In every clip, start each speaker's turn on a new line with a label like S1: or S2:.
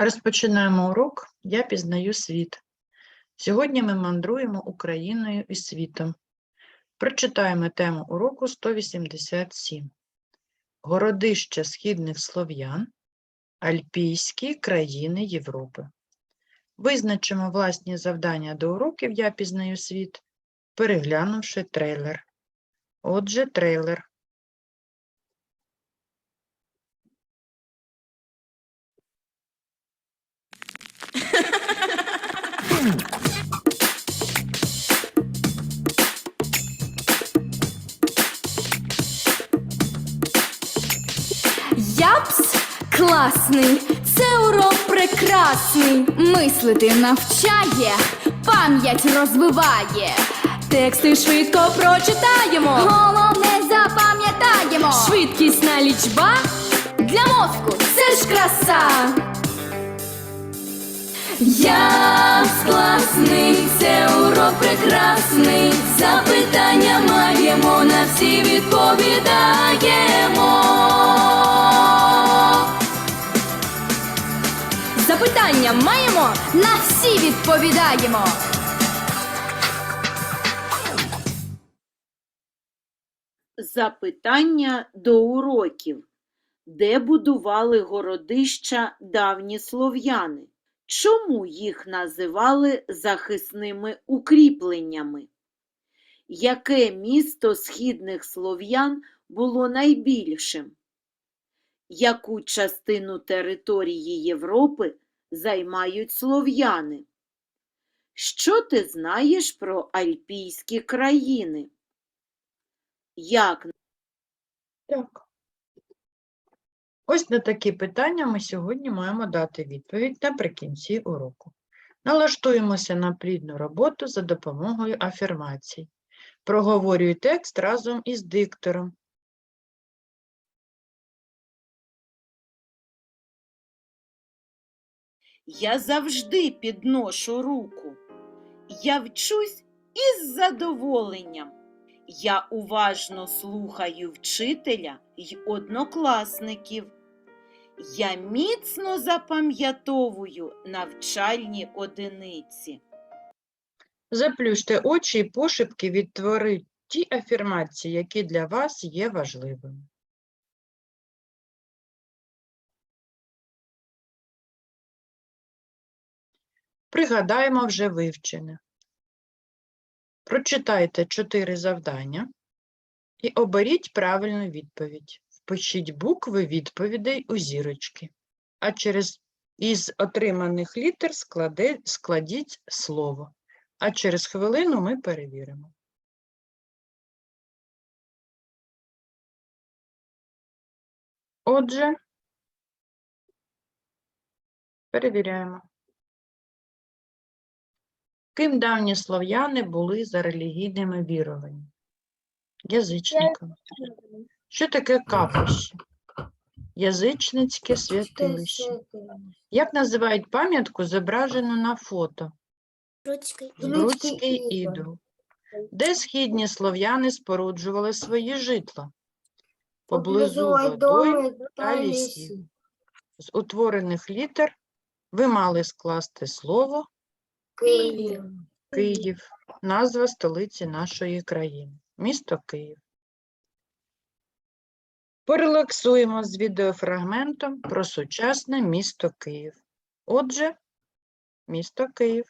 S1: Розпочинаємо урок Я пізнаю світ. Сьогодні ми мандруємо Україною і світом. Прочитаємо тему уроку 187. Городище східних слов'ян, Альпійські країни Європи. Визначимо власні завдання до уроків Я пізнаю світ, переглянувши трейлер. Отже, трейлер.
S2: Япс класний, це урок прекрасний. Мислити навчає, пам'ять розвиває. Тексти швидко прочитаємо. Головне запам'ятаємо. Швидкісна лічба для мозку це ж краса. Япс класний, це урок прекрасний. Запитання маємо, на всі відповідаємо. Запитання маємо, на всі відповідаємо.
S3: Запитання до уроків. Де будували городища давні слов'яни? Чому їх називали захисними укріпленнями? Яке місто східних слов'ян було найбільшим? Яку частину території Європи займають слов'яни? Що ти знаєш про альпійські країни? Як
S1: Так. Ось на такі питання ми сьогодні маємо дати відповідь наприкінці уроку. Налаштуємося на плідну роботу за допомогою афірмацій. Проговорюй текст разом із диктором.
S3: Я завжди підношу руку. Я вчусь із задоволенням. Я уважно слухаю вчителя й однокласників. Я міцно запам'ятовую навчальні одиниці.
S1: Заплющте очі і пошепки відтворіть ті афірмації, які для вас є важливими. Пригадаємо вже вивчене. Прочитайте чотири завдання і оберіть правильну відповідь. Впишіть букви відповідей у зірочки, а через із отриманих літер складе, складіть слово. А через хвилину ми перевіримо. Отже, перевіряємо. Ким давні слов'яни були за релігійними віруваннями? Язичниками. Що таке капище? Язичницьке святилище. Як називають пам'ятку, зображену на фото? Збруцький ідол. Де східні слов'яни споруджували свої житла? Поблизу водойм та лісів. З утворених літер ви мали скласти слово
S4: Київ.
S1: Київ, назва столиці нашої країни, місто Київ. Порелаксуємо з відеофрагментом про сучасне місто Київ. Отже, місто Київ.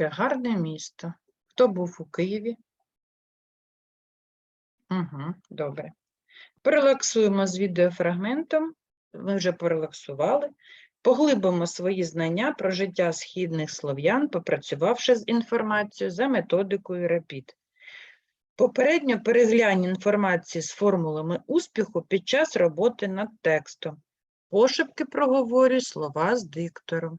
S1: Яке гарне місто. Хто був у Києві? Угу, добре. Порелаксуємо з відеофрагментом. Ми вже порелаксували. Поглибимо свої знання про життя східних слов'ян, попрацювавши з інформацією за методикою RAPID. Попередньо переглянь інформації з формулами успіху під час роботи над текстом. Пошепки проговорюй слова з диктором.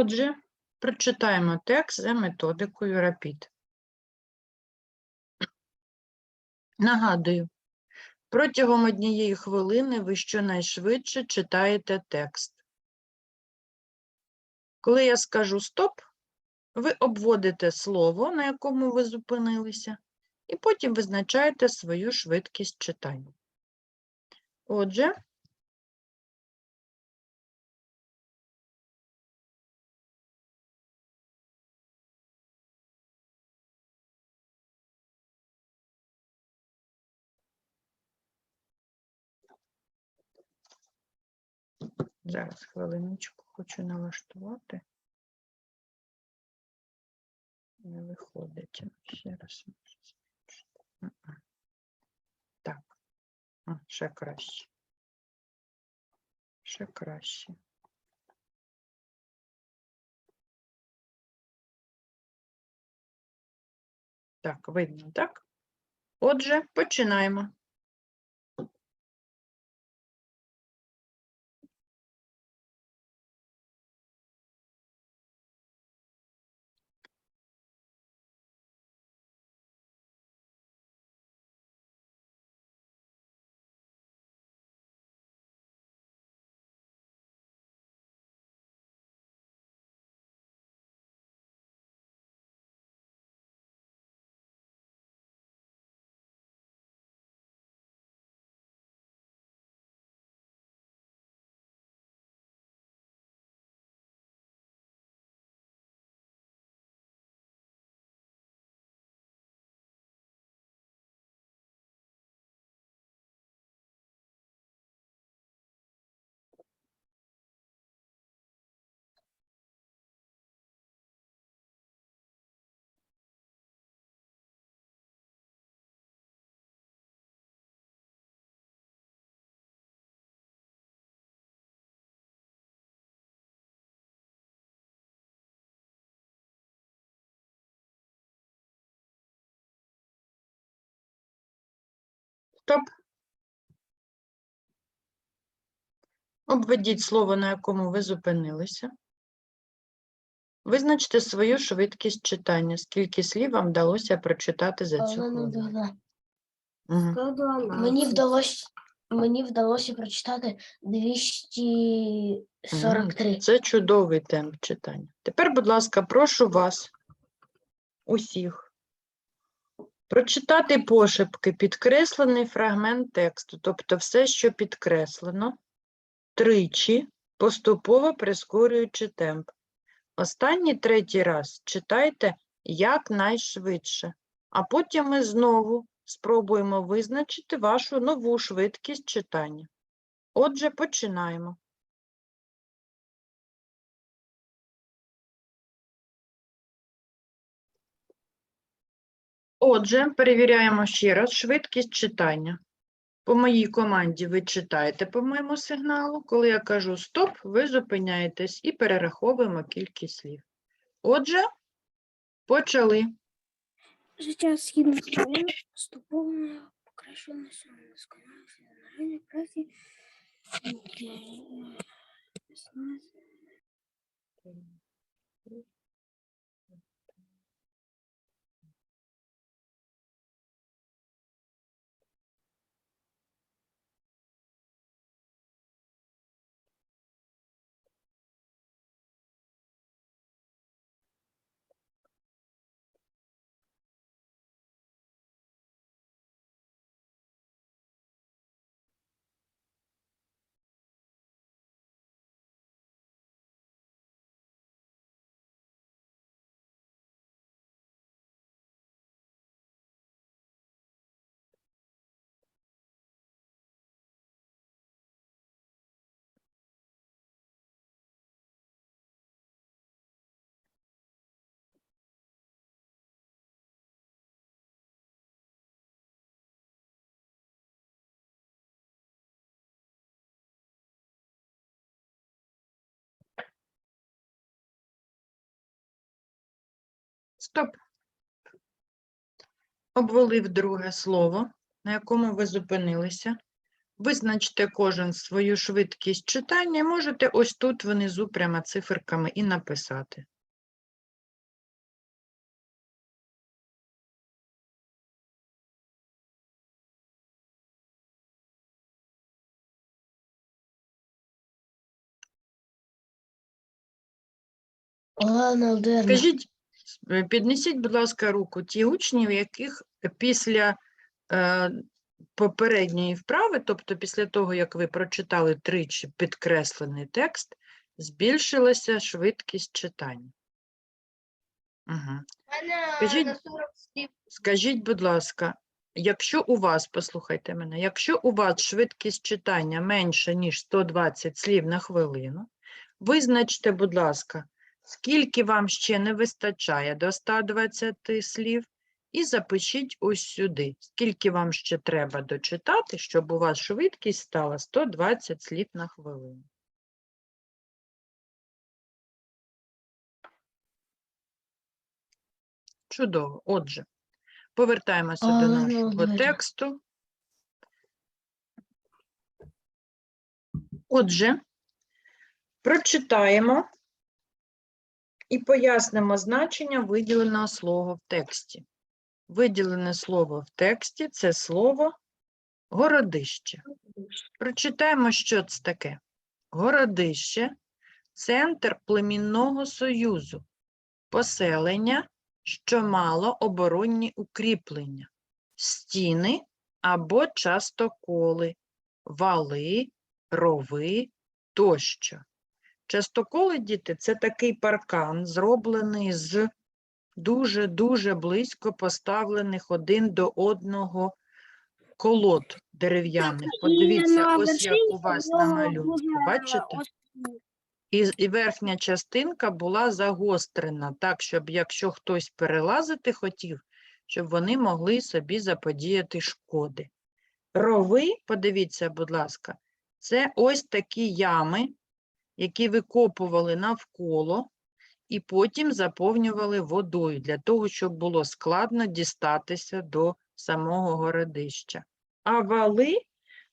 S1: Отже, прочитаємо текст за методикою RAPID. Нагадую, протягом однієї хвилини ви щонайшвидше читаєте текст. Коли я скажу стоп, ви обводите слово, на якому ви зупинилися, і потім визначаєте свою швидкість читання. Отже, Зараз хвилиночку хочу налаштувати. Не виходить. Ще раз. Так. Ще краще. Ще краще. Так, видно, так? Отже, починаємо. Стоп. Обведіть слово, на якому ви зупинилися. Визначте свою швидкість читання, скільки слів вам вдалося прочитати за цю хвилину.
S5: Мені вдалося, мені вдалося прочитати 243.
S1: Це чудовий темп читання. Тепер, будь ласка, прошу вас, усіх, прочитати пошепки підкреслений фрагмент тексту, тобто все, що підкреслено, тричі, поступово прискорюючи темп. Останній третій раз читайте якнайшвидше, а потім ми знову спробуємо визначити вашу нову швидкість читання. Отже, починаємо. Отже, перевіряємо ще раз швидкість читання. По моїй команді ви читаєте по моєму сигналу. Коли я кажу стоп, ви зупиняєтесь і перераховуємо кількість слів. Отже, почали.
S6: Життя східних країн поступово покращилося на ринку праці.
S1: Стоп. Обвели друге слово, на якому ви зупинилися. Визначте кожен свою швидкість читання. Можете ось тут внизу прямо циферками і написати.
S5: Володимирівна,
S1: Скажіть, піднесіть, будь ласка, руку ті учні, в яких після е, попередньої вправи, тобто після того, як ви прочитали тричі підкреслений текст, збільшилася швидкість читання. Угу. Скажіть, скажіть, будь ласка, якщо у вас, послухайте мене, якщо у вас швидкість читання менше, ніж 120 слів на хвилину, визначте, будь ласка, скільки вам ще не вистачає до 120 слів, і запишіть ось сюди, скільки вам ще треба дочитати, щоб у вас швидкість стала 120 слів на хвилину. Чудово. Отже, повертаємося до нашого тексту. Отже, прочитаємо і пояснимо значення виділеного слова в тексті. Виділене слово в тексті це слово городище. Прочитаємо, що це таке. Городище центр племінного союзу, поселення, що мало оборонні укріплення, стіни або частоколи, вали, рови тощо. Частоколи, діти, це такий паркан, зроблений з дуже-дуже близько поставлених один до одного колод дерев'яних. Подивіться, ось як у вас на малюнку. Бачите? І, і верхня частинка була загострена, так, щоб якщо хтось перелазити хотів, щоб вони могли собі заподіяти шкоди. Рови, подивіться, будь ласка, це ось такі ями, які викопували навколо і потім заповнювали водою для того, щоб було складно дістатися до самого городища. А вали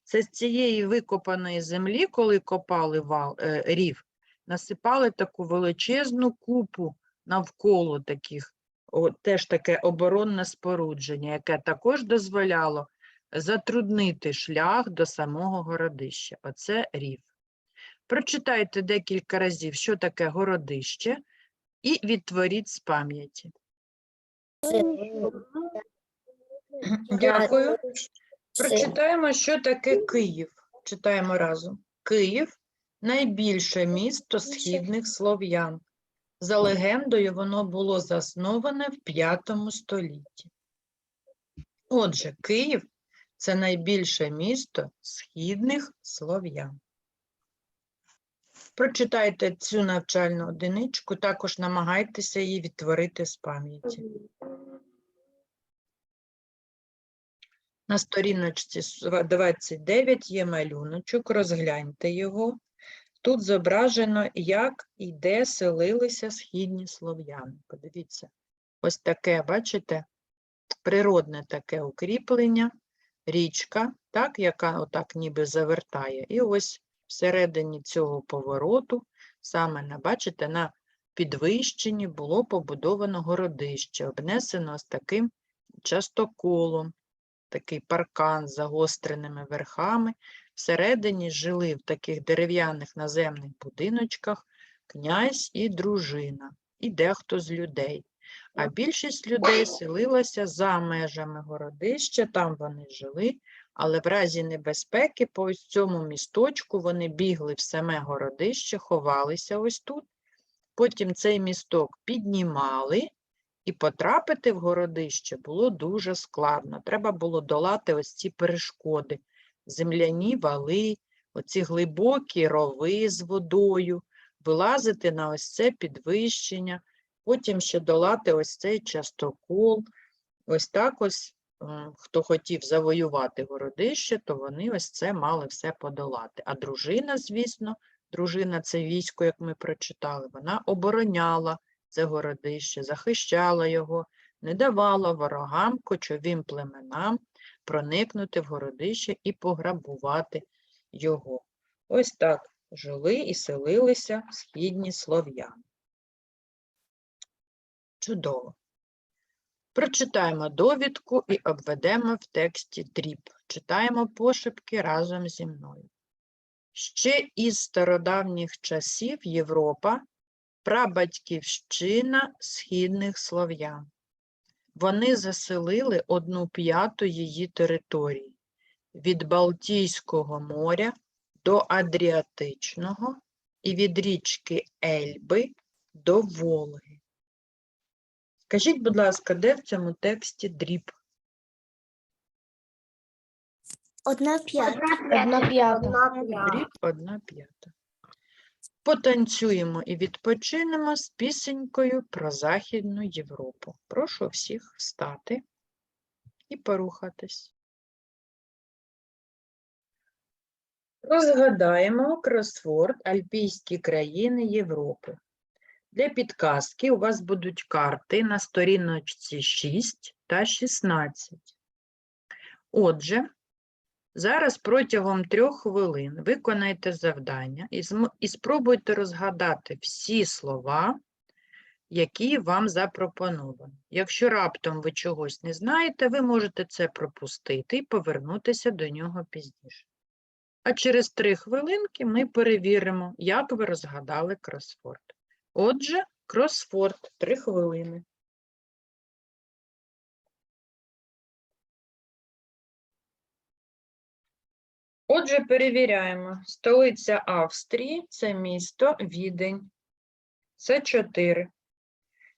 S1: це з цієї викопаної землі, коли копали вал, е, рів, насипали таку величезну купу навколо таких, о, теж таке оборонне спорудження, яке також дозволяло затруднити шлях до самого городища. Оце рів. Прочитайте декілька разів, що таке городище, і відтворіть з пам'яті. Дякую. Прочитаємо, що таке Київ. Читаємо разом. Київ найбільше місто східних слов'ян. За легендою, воно було засноване в V столітті. Отже, Київ це найбільше місто східних слов'ян. Прочитайте цю навчальну одиничку, також намагайтеся її відтворити з пам'яті. На сторіночці 29 є малюночок, розгляньте його. Тут зображено, як і де селилися східні слов'яни. Подивіться, ось таке, бачите, природне таке укріплення, річка, так, яка отак ніби завертає. І ось всередині цього повороту, саме на, бачите, на підвищенні було побудовано городище, обнесено з таким частоколом, такий паркан з загостреними верхами. Всередині жили в таких дерев'яних наземних будиночках князь і дружина, і дехто з людей. А більшість людей селилася за межами городища, там вони жили, але в разі небезпеки по ось цьому місточку вони бігли в саме городище, ховалися ось тут. Потім цей місток піднімали, і потрапити в городище було дуже складно. Треба було долати ось ці перешкоди, земляні вали, оці глибокі рови з водою, вилазити на ось це підвищення, потім ще долати ось цей частокол. Ось так ось, хто хотів завоювати городище, то вони ось це мали все подолати. А дружина, звісно, дружина це військо, як ми прочитали, вона обороняла це городище, захищала його, не давала ворогам, кочовим племенам проникнути в городище і пограбувати його. Ось так жили і селилися східні слов'яни. Чудово. Прочитаємо довідку і обведемо в тексті дріб. Читаємо пошепки разом зі мною. Ще із стародавніх часів Європа прабатьківщина східних слов'ян. Вони заселили одну п'яту її території від Балтійського моря до Адріатичного і від річки Ельби до Волги. Скажіть, будь ласка, де в цьому тексті дріб?
S6: Одна п'ята.
S5: Одна п'ята.
S1: Дріб одна п'ята. Потанцюємо і відпочинемо з пісенькою про Західну Європу. Прошу всіх встати і порухатись. Розгадаємо кросворд Альпійські країни Європи. Для підказки у вас будуть карти на сторіночці 6 та 16. Отже, Зараз протягом трьох хвилин виконайте завдання і, спробуйте розгадати всі слова, які вам запропоновані. Якщо раптом ви чогось не знаєте, ви можете це пропустити і повернутися до нього пізніше. А через три хвилинки ми перевіримо, як ви розгадали кросворд. Отже, кросворд три хвилини. Отже, перевіряємо. Столиця Австрії це місто Відень. Це 4.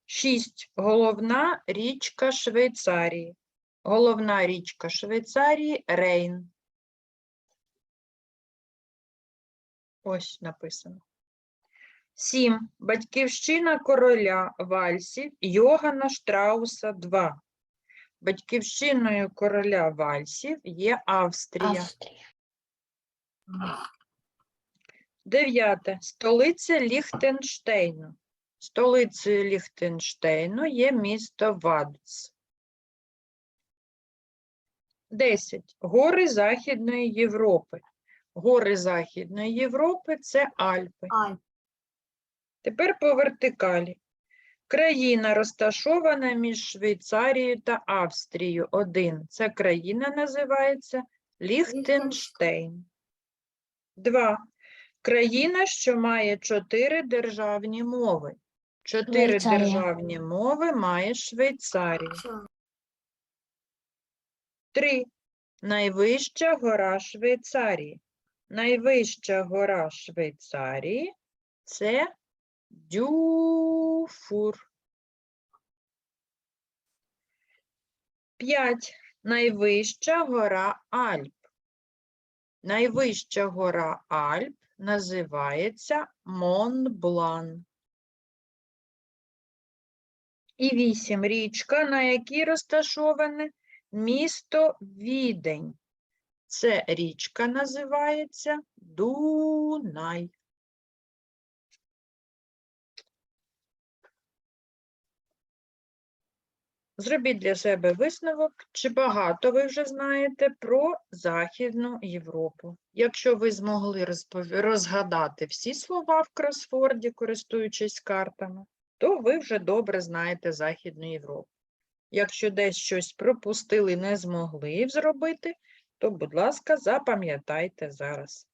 S1: 6. Головна річка Швейцарії. Головна річка Швейцарії Рейн. Ось написано. 7. Батьківщина короля вальсів Йогана Штрауса 2. Батьківщиною короля вальсів є Австрія.
S5: Австрія.
S1: Дев'яте. Столиця Ліхтенштейну. Столицею Ліхтенштейну є місто Вадц. Десять. Гори Західної Європи. Гори Західної Європи це Альпи. Тепер по вертикалі. Країна розташована між Швейцарією та Австрією. Один. Ця країна називається Ліхтенштейн. Два. Країна, що має чотири державні мови. Чотири
S5: Швейцарія.
S1: державні мови має Швейцарія. Три. Найвища гора Швейцарії. Найвища гора Швейцарії це Дюфур. П'ять. Найвища гора Альп. Найвища гора Альп називається Монблан. І вісім. Річка, на якій розташоване місто Відень. Це річка називається Дунай. Зробіть для себе висновок, чи багато ви вже знаєте про Західну Європу. Якщо ви змогли розгадати всі слова в кросворді, користуючись картами, то ви вже добре знаєте Західну Європу. Якщо десь щось пропустили, не змогли зробити, то, будь ласка, запам'ятайте зараз.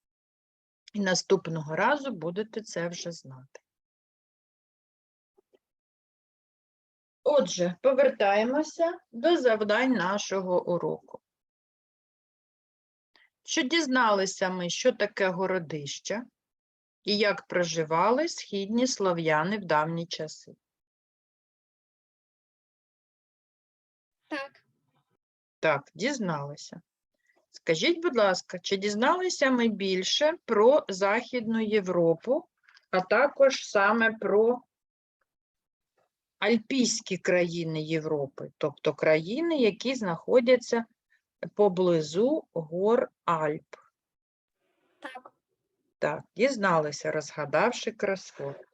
S1: І наступного разу будете це вже знати. Отже, повертаємося до завдань нашого уроку. Що дізналися ми, що таке городище і як проживали східні слов'яни в давні часи?
S6: Так.
S1: Так, дізналися. Скажіть, будь ласка, чи дізналися ми більше про Західну Європу, а також саме про альпійські країни Європи, тобто країни, які знаходяться поблизу гор Альп?
S6: Так.
S1: Так, дізналися, розгадавши кросворд.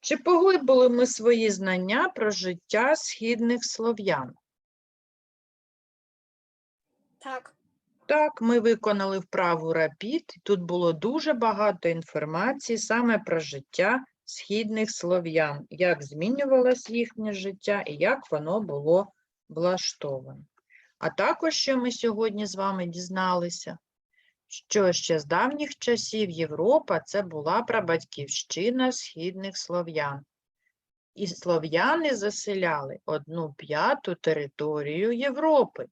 S1: Чи поглибили ми свої знання про життя східних слов'ян?
S6: Так.
S1: Так, ми виконали вправу рапід. Тут було дуже багато інформації саме про життя східних слов'ян, як змінювалось їхнє життя і як воно було влаштоване. А також, що ми сьогодні з вами дізналися, що ще з давніх часів Європа це була прабатьківщина східних слов'ян. І слов'яни заселяли одну п'яту територію Європи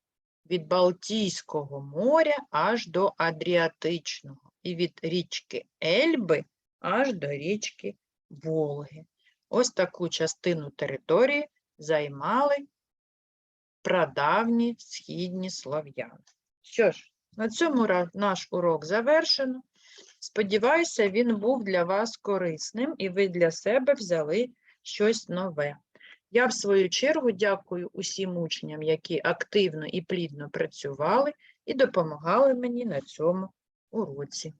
S1: від Балтійського моря аж до Адріатичного, і від річки Ельби аж до річки Волги. Ось таку частину території займали прадавні східні слов'яни. Що ж, на цьому наш урок завершено. Сподіваюся, він був для вас корисним і ви для себе взяли щось нове. Я, в свою чергу, дякую усім учням, які активно і плідно працювали і допомагали мені на цьому уроці.